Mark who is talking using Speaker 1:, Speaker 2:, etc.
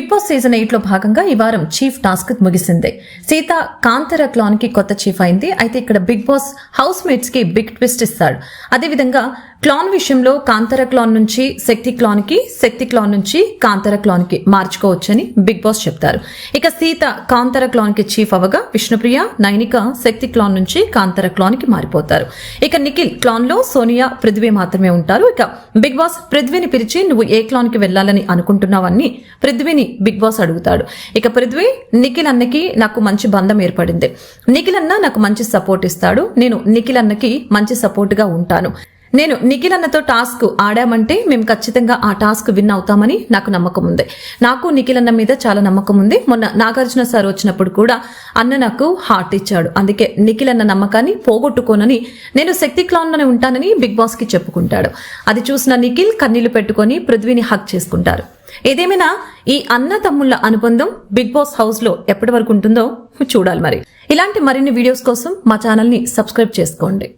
Speaker 1: Big boss season ఎయిట్లో భాగంగా ఈ వారం చీఫ్ టాస్క్ ముగిసింది. సీత కాంతర క్లాన్కి కొత్త చీఫ్ అయింది. అయితే ఇక్కడ బిగ్ బాస్ హౌస్ మేట్స్కి బిగ్ ట్విస్ట్ ఇస్తాడు. అదేవిధంగా క్లాన్ విషయంలో కాంతర క్లాన్ నుంచి శక్తి క్లాన్కి శక్తి క్లాన్ నుంచి కాంతర క్లాన్కి మార్చుకోవచ్చని బిగ్ బాస్ చెప్తారు. ఇక సీత కాంతర క్లాన్కి చీఫ్ అవగా విష్ణుప్రియ నైనిక శక్తి క్లాన్ నుంచి కాంతర క్లాన్కి మారిపోతారు. ఇక నిఖిల్ క్లాన్లో సోనియా పృథ్వీ మాత్రమే ఉంటారు. ఇక బిగ్ బాస్ పృథ్వీని పిలిచి నువ్వు ఏ క్లాన్కి వెళ్ళాలని అనుకుంటున్నావని పృథ్వీని బిగ్ బాస్ అడుగుతాడు. ఇక పృథ్వీ నిఖిల్ అన్నకి నాకు మంచి బంధం ఏర్పడింది. నిఖిల్ అన్న నాకు మంచి సపోర్ట్ ఇస్తాడు. నేను నిఖిల్ అన్నకి మంచి సపోర్ట్గా ఉంటాను. నేను నిఖిల్ అన్నతో టాస్క్ ఆడామంటే మేము ఖచ్చితంగా ఆ టాస్క్ విన్ అవుతామని నాకు నమ్మకం ఉంది. నాకు నిఖిల్ అన్న మీద చాలా నమ్మకం ఉంది. మొన్న నాగార్జున సార్ వచ్చినప్పుడు కూడా అన్న నాకు హార్ట్ ఇచ్చాడు. అందుకే నిఖిల్ అన్న నమ్మకాన్ని పోగొట్టుకోనని నేను శక్తి క్లాన్లోనే ఉంటానని బిగ్ బాస్కి చెప్పుకుంటాడు. అది చూసిన నిఖిల్ కన్నీళ్ళు పెట్టుకొని పృథ్వీని హక్ చేసుకుంటారు. ఏదేమైనా ఈ అన్న తమ్ముళ్ళ అనుబంధం బిగ్ బాస్ హౌస్లో ఎప్పటి వరకు ఉంటుందో చూడాలి మరి. ఇలాంటి మరిన్ని వీడియోస్ కోసం మా ఛానల్ని సబ్స్క్రైబ్ చేసుకోండి.